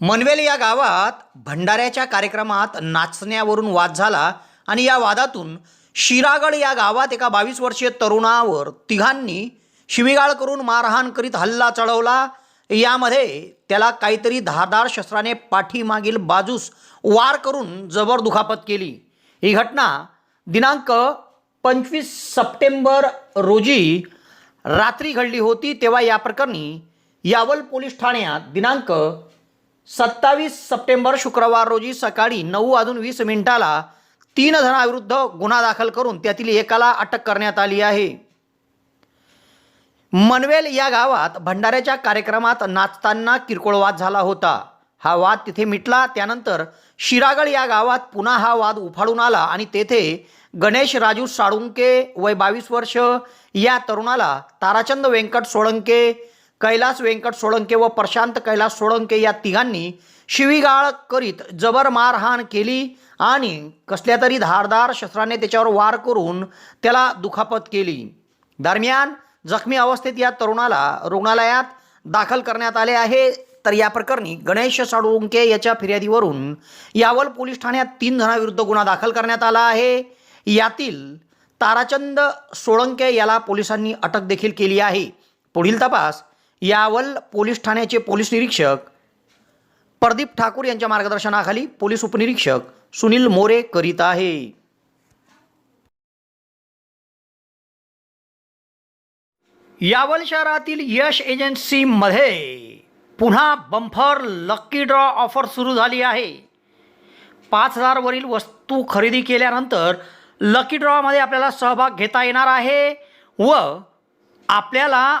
मनवेल या गावात भंडाऱ्याच्या कार्यक्रमात नाचण्यावरून वाद झाला आणि या वादातून शिरागड या गावात एका बावीस वर्षीय तरुणावर तिघांनी शिवीगाळ करून मारहाण करीत हल्ला चढवला. यामध्ये त्याला काहीतरी धारदार शस्त्राने पाठीमागील बाजूस वार करून जबर दुखापत केली. ही घटना दिनांक पंचवीस सप्टेंबर रोजी रात्री घडली होती तेव्हा या प्रकरणी यावल पोलीस ठाण्यात दिनांक सत्तावीस सप्टेंबर शुक्रवार रोजी सकाळी नऊ वाजून वीस मिनिटाला तीन जणांविरुद्ध गुन्हा दाखल करून त्यातील एकाला अटक करण्यात आली आहे. मनवेल या गावात भंडाऱ्याच्या कार्यक्रमात नाचताना किरकोळ वाद झाला होता. हा वाद तिथे मिटला त्यानंतर शिरागड या गावात पुन्हा हा वाद उफाळून आला आणि तेथे गणेश राजू साळुंके वय बावीस वर्ष या तरुणाला ताराचंद व्यंकट सोळंके कैलास व्यंकट सोळंके व प्रशांत कैलास सोळंके या तिघांनी शिवीगाळ करीत जबर मारहाण केली आणि कसल्या तरी धारदार शस्त्राने त्याच्यावर वार करून त्याला दुखापत केली. दरम्यान जखमी अवस्थेत या तरुणाला रुग्णालयात दाखल करण्यात आले आहे. तर या प्रकरणी गणेश साळुंके याच्या फिर्यादीवरून यावल पोलीस ठाण्यात तीन जणांविरुद्ध गुन्हा दाखल करण्यात आला आहे. यातील ताराचंद सोळंके याला पोलिसांनी अटक देखील केली आहे. पुढील तपास यावल पोलीस ठाण्याचे पोलीस निरीक्षक प्रदीप ठाकूर यांच्या मार्गदर्शनाखाली पोलीस उपनिरीक्षक सुनील मोरे करीत आहे. यावल शहरातील यश एजन्सीमध्ये पुन्हा बंफर लक्की ड्रॉ ऑफर सुरू झाली आहे. पाच हजारवरील वस्तू खरेदी केल्यानंतर लकी ड्रॉमध्ये आपल्याला सहभाग घेता येणार आहे व आपल्याला